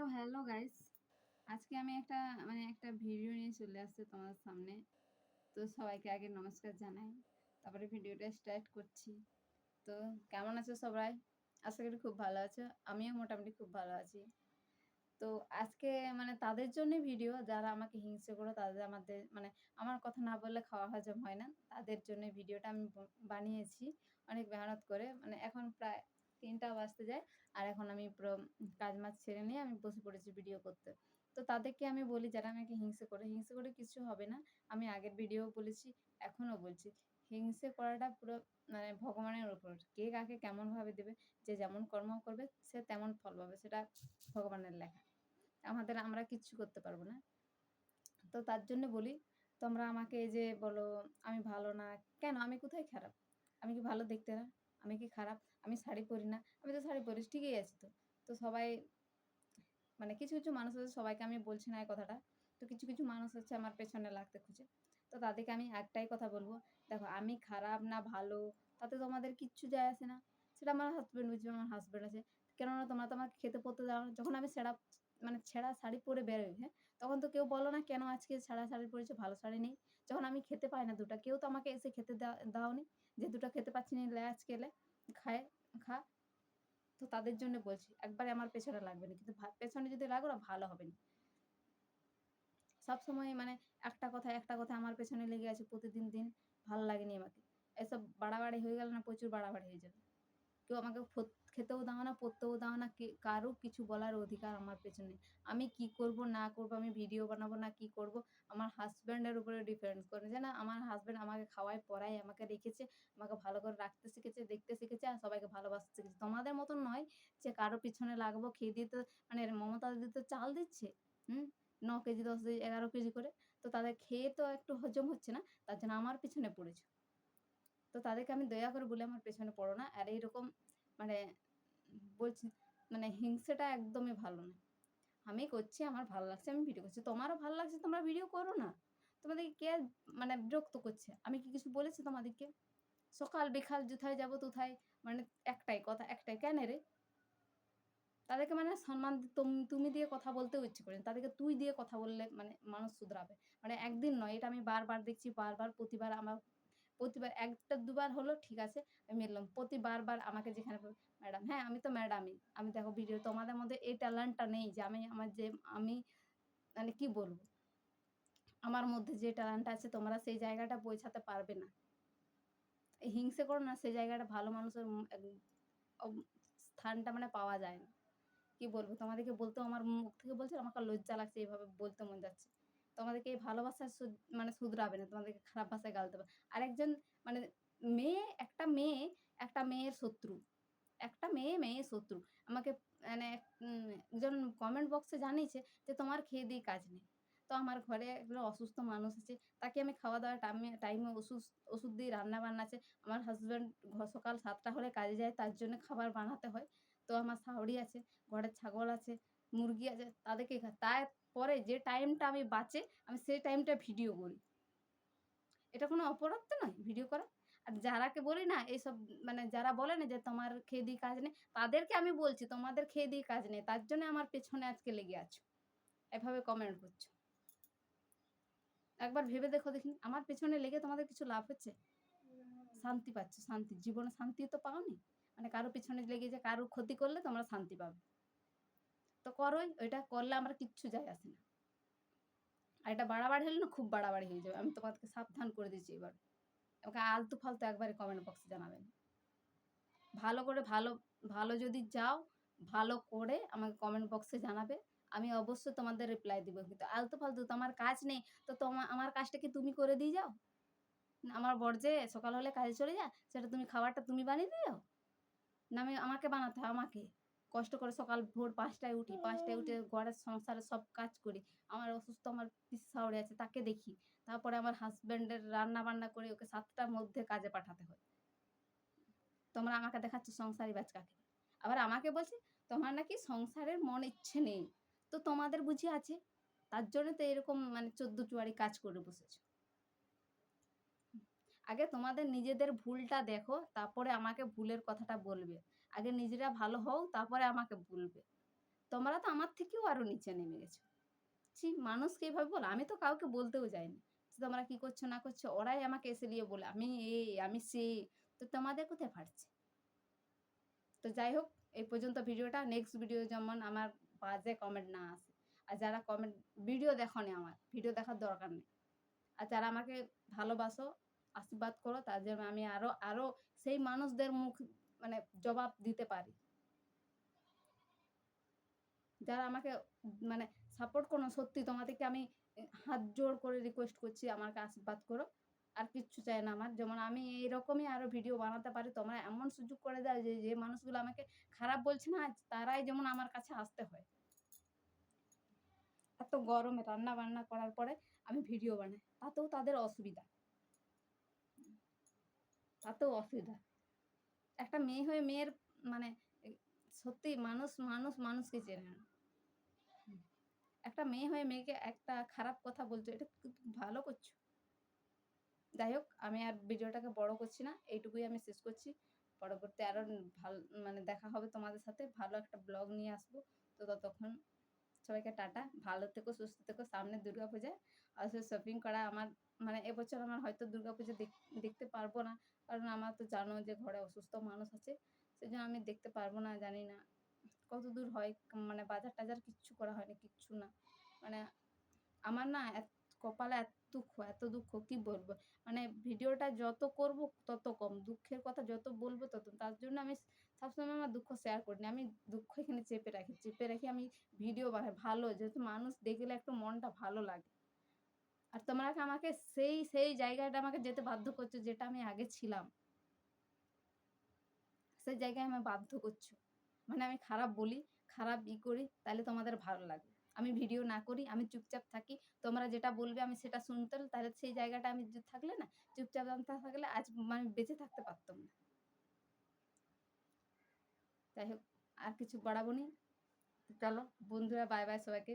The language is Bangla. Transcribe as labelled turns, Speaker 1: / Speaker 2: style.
Speaker 1: তো হ্যালো গাইস। আজকে আমি একটা মানে একটা ভিডিও নিয়ে চলে আসছে তোমার সামনে। তো সবাইকে আগে নমস্কার জানাই। তারপরে ভিডিওটা স্টার্ট করছি। তো কেমন আছো সবাই? আশা করি খুব ভালো আছো। আমিও মোটামুটি খুব ভালো আছি। তো আজকে মানে তাদের জন্য ভিডিও, যারা আমাকে হিংসে করো, তাদের আমাদের মানে আমার কথা না বললে খাওয়া হজম হয় না। তাদের জন্য ভিডিওটা আমি বানিয়েছি অনেক মেহনত করে। মানে এখন প্রায় তিনটা বাজতে যায়। আর এখন আমি পুরো কাজ মাজ ছেড়ে নিয়ে আমি বসে পড়েছি ভিডিও করতে। তো তাদেরকে আমি বলি, যারা আমাকে হিংসে করে হিংসে করে কিছু হবে না। আমি আগের ভিডিও বলেছি, এখনও বলছি। হিংসে করাটা পুরো মানে ভগবানের উপর। কে কাকে কেমনভাবে দেবে, যে যেমন কর্ম করবে, সে তেমন ফল পাবে। সেটা ভগবানের লেখা। আমাদের, আমরা কিচ্ছু করতে পারব না। তো তার জন্য বলি, তোমরা আমাকে যে বলো, আমি ভালো না। কেন? আমি কোথায় খারাপ? আমি কি ভালো দেখতে না? আমি কি খারাপ? আমি শাড়ি পরি না। আমি তো শাড়ি পরিস ঠিকই আছি তো। তো সবাই মানে কিছু কিছু মানুষ আছে, সবাইকে আমি বলছি না এই কথাটা। তো কিছু কিছু মানুষ হচ্ছে আমার পেছনে লাগতে খুঁজে। তো তাদেরকে আমি একটাই কথা বলব, দেখো আমি খারাপ না ভালো, তাতে তোমাদের কিচ্ছু যায় আসে না। সেটা আমার হাজব্যান্ড বুঝবে, আমার হাজব্যান্ড আছে। কেননা তোমরা তো আমাকে খেতে পড়তে দাও যখন আমি সেরা মানে ছেঁড়া শাড়ি পরে বেরোই হ্যাঁ? তখন তো কেউ বলো না, কেন আজকে ছেঁড়া শাড়ি পরেছে? ভালো শাড়ি নেই। যখন আমি খেতে পাই না দুটা, কেউ তো আমাকে এসে খেতে দাও দাওনি যে, দুটো খেতে পাচ্ছি না, লে আজকে এলে খায়, খা। তো তাদের জন্য বলছি, একবারে আমার পেছনে লাগবে না। কিন্তু পেছনে যদি লাগো না, ভালো হবে না। সবসময় মানে একটা কথা একটা কথা আমার পেছনে লেগে আছে প্রতিদিন দিন, ভালো লাগেনি আমাকে। এসব বাড়াবাড়ি হয়ে গেলে না, প্রচুর বাড়াবাড়ি হয়ে যাবে। কেউ আমাকে খেতেও দাও না পড়তেও দাও না কারও কিছু বলার অধিকার আমার পেছনে। আমি কি করব, না করব, আমি ভিডিও বানাবো, না কি করব, আমার হাজব্যান্ডের উপরে ডিপেন্ড করে। যে না, আমার হাজব্যান্ড আমাকে খাওয়ায়, পড়ায়, আমাকে রেখেছে, আমাকে ভালো করে রাখতে শিখেছে, দেখতে শিখেছে, আর সবাইকে ভালোবাসতে শিখেছে। তোমাদের মতন নয় যে কারও পিছনে লাগবো, খেয়ে দিয়ে তো মানে মমতা দিদি তো চাল দিচ্ছে, হুম? ন কেজি, দশ কেজি, এগারো কেজি করে, তো তাদের খেয়ে তো একটু হজম হচ্ছে না, তার জন্য আমার পিছনে পড়েছে। তো তাদেরকে আমি দয়া করে বলে আমার পেছনে পড়ো না। আর এইরকম মানে বলছি মানে হিংসেটা একদমই ভালো না। আমি করছি, আমার ভালো লাগছে, আমি ভিডিও করছি। তোমারও ভালো লাগছে, তোমরা ভিডিও করো না। তোমাদেরকে কে মানে বিরক্ত করছে? আমি কি কিছু বলেছি তোমাদেরকে? সকাল বিকাল যথায় যাব তোথায় মানে একটাই কথা, একটাই, কেন রে? তাদেরকে মানে সম্মান তুমি দিয়ে কথা বলতেও ইচ্ছে করে না। তাদেরকে তুই দিয়ে কথা বললে মানে মানুষ শুধরাবে। মানে একদিন নয়, এটা আমি বারবার দেখছি, বারবার প্রতিবার আমার প্রতিবার, একটা দুবার হলো ঠিক আছে, আমি মেরলাম। প্রতিবার বার আমাকে যেখানে ম্যাডাম হ্যাঁ আমি তো ম্যাডামই। আমি দেখো ভিডিও, তোমাদের মধ্যে এই ট্যালেন্টটা নেই যে আমি আমার যে, আমি মানে কি বলব? আমার মধ্যে যে ট্যালেন্টটা আছে তোমরা সেই জায়গাটা পৌঁছাতে পারবে না। হিংসে করো না, সেই জায়গাটা ভালো মানুষের স্থানটা মানে পাওয়া যায় না। কি বলব? তোমাদেরকে বলতেও আমার মুখ থেকে বলছে, আমাকে লজ্জা লাগছে এইভাবে বলতে মন যাচ্ছে। তোমাদেরকে ভালোবাসা মানে শুধরাবে না, তোমাদেরকে খারাপ ভাষায় গাল দেবে। আরেকজন মানে মেয়ে, একটা মেয়ে, একটা মেয়ের শত্রু। একটা মেয়ে মেয়ে শত্রু। আমাকে মানে একজন কমেন্ট বক্সে জানিয়েছে যে, তোমার খেয়ে দিয়ে কাজ নেই। তো আমার ঘরে একজন অসুস্থ মানুষ আছে, তাকে আমি খাওয়া দাওয়া টাইমে টাইমে ওষুধ ওষুধ দিয়ে রান্না বান্না আছে। আমার হাজব্যান্ড সকাল সাতটা হলে কাজে যায়, তার জন্য খাবার বানাতে হয়। তো আমার শাওড়ি আছে, ঘরের ছাগল আছে মুরগি আছে তাদেরকে তারপরে যে টাইমটা আমি বাঁচে, আমি সেই টাইমটা ভিডিও করি। এটা কোনো অপরাধ তো নয় ভিডিও করা? আর যারাকে বলি না এইসব মানে যারা বলে না যে তোমার খেয়ে দিয়ে কাজ নেই, তাদেরকে আমি বলছি তোমাদের খেয়ে দিয়ে কাজ নেই, তার জন্য আমার পেছনে আজকে লেগে আছো। এভাবে কমেন্ট করছ। একবার ভেবে দেখো দেখি আমার পেছনে লেগে তোমাদের কিছু লাভ হচ্ছে? শান্তি পাচ্ছ, শান্তি, জীবনে শান্তি তো পাওনি। মানে কারও পিছনে লেগে যে কারও ক্ষতি করলে তোমরা শান্তি পাবে। তো করোই, ওইটা করলে আমার কিচ্ছু যায় আসে না। আর এটা বাড়াবাড়ি হলে না খুব বাড়াবাড়ি হয়ে যাবে। আমি তোমাদেরকে সাবধান করে দিচ্ছি এবার। আমাকে আলতু ফালতু একবারে কমেন্ট বক্সে জানাবেন। ভালো করে ভালো ভালো যদি যাও, ভালো করে আমাকে কমেন্ট বক্সে জানাবে। আমি অবশ্যই তোমাদের রিপ্লাই দিব। কিন্তু আলতু ফালতু তোমার কাজ নেই। তো তোমার আমার কাজটা কি তুমি করে দিয়ে যাও? আমার বর যে সকাল হলে কাজে চলে যায়, সেটা তুমি খাবারটা তুমি বানিয়ে দিয়ে যাও? না আমি, আমাকে বানাতে হয়, আমাকে? কষ্ট করে সকাল ভোর পাঁচটায় উঠি পাঁচটায় উঠে ঘরের সংসারে সব কাজ করি। আমার অসুস্থ আমার পিসি শাওড়ি আছে তাকে দেখি। তারপরে আমার হাজব্যান্ডের রান্না বান্না করে ওকে সাতটার মধ্যে কাজে পাঠাতে হয়। তোমরা আমাকে দেখাচ্ছ সংসারী বাচ্চাকে আবার আমাকে বলছে তোমার নাকি সংসারের মন ইচ্ছে নেই। তো তোমাদের বুঝি আছে। তার জন্য তো এরকম মানে চোদ্দ চুয়ারি কাজ করে বসেছো। আগে তোমাদের নিজেদের ভুলটা দেখো তারপরে আমাকে ভুলের কথাটা বলবে। আগে নিজেরা ভালো হও, তারপরে আমাকে বলবে। তোমরা তো আমার থেকেও আরও নিচে নেমে গেছো। ছি, মানুষকে এভাবে বলো, আমি তো কাউকে বলতেও যাইনি। তোমরা কি করছ, না করছ, ওরাই আমাকে এসে নিয়ে বলে, আমি এই আমি সে, তো তোমাদের কোথায় ফাটছে? তো যাই হোক, এই পর্যন্ত ভিডিওটা। নেক্সট ভিডিও যেমন আমার বাজে কমেন্ট না আসে। আর যারা কমেন্ট ভিডিও দেখো নি আমার ভিডিও দেখার দরকার নেই। আর যারা আমাকে ভালোবাসো, আশীর্বাদ করো, তার জন্য আমি আরও আরও সেই মানুষদের মুখ মানে জবাব দিতে পারি। যারা আমাকে মানে সাপোর্ট করো সত্যি তোমাদেরকে আমি হাত জোড় করে রিকোয়েস্ট করছি, আমাকে আশীর্বাদ করো। আর কিচ্ছু চাই না আমার। যেমন আমি এইরকমই আরও ভিডিও বানাতে পারি, তোমরা এমন সুযোগ করে দাও যে যে মানুষগুলো আমাকে খারাপ বলছে না তারাই যেমন আমার কাছে আসতে হয়। এত গরমে রান্না বান্না করার পরে আমি ভিডিও বানাই, তাতেও তাদের অসুবিধা। তাতেও অসুবিধা। একটা মেয়ে হয়ে মেয়ের মানে সত্যি মানুষ মানুষ মানুষকে চেনে না। একটা মেয়ে হয়ে মেয়েকে একটা খারাপ কথা বলছো, এটা ভালো করছ। যাই হোক, আমি আর ভিডিওটাকে বড় করছি না, এইটুকুই আমি শেষ করছি। পরবর্তী আরও ভালো মানে দেখা হবে তোমাদের সাথে, ভালো একটা ব্লগ নিয়ে আসব। তো ততক্ষণ সবাইকে টাটা, ভালো থেকো, সুস্থ থেকো, সামনে দুর্গা পূজা। আর শপিং করা আমার মানে এবছর আমার হয়তো দুর্গা পুজো দেখতে পারব না। কারণ আমার তো জানো যে ঘরে অসুস্থ মানুষ আছে সেই জন্য আমি দেখতে পারব না, জানি না। কত দূর হয় মানে বাজার টাজার কিচ্ছু করা হয়নি, কিচ্ছু না। মানে আমার না কপালে এত দুঃখ এত দুঃখ, কি বলব? মানে ভিডিওটা যত করব তত কম, দুঃখের কথা যত বলব তত, তার জন্য আমি সবসময় আমার দুঃখ শেয়ার করি না আমি দুঃখ এখানে চেপে রাখি চেপে রাখি আমি ভিডিও ভালো, যেহেতু মানুষ দেখলে একটু মনটা ভালো লাগে। আর তোমরা আমাকে সেই সেই জায়গাটা আমাকে যেতে বাধ্য করছ যেটা আমি আগে ছিলাম? সেই জায়গায় আমি বাধ্য করছ। মানে আমি খারাপ বলি, খারাপ ই করি, তাহলে তোমাদের ভালো লাগবে। আমি ভিডিও না করি, আমি চুপচাপ থাকি। তোমরা যেটা বলবে আমি সেটা শুনতে তাহলে সেই জায়গাটা আমি থাকলে না, চুপচাপ থাকলে আজ মানে বেঁচে থাকতে পারতাম না। যাই হোক, আর কিছু বাড়াবো নি? চলো, বন্ধুরা বাই বাই সবাইকে।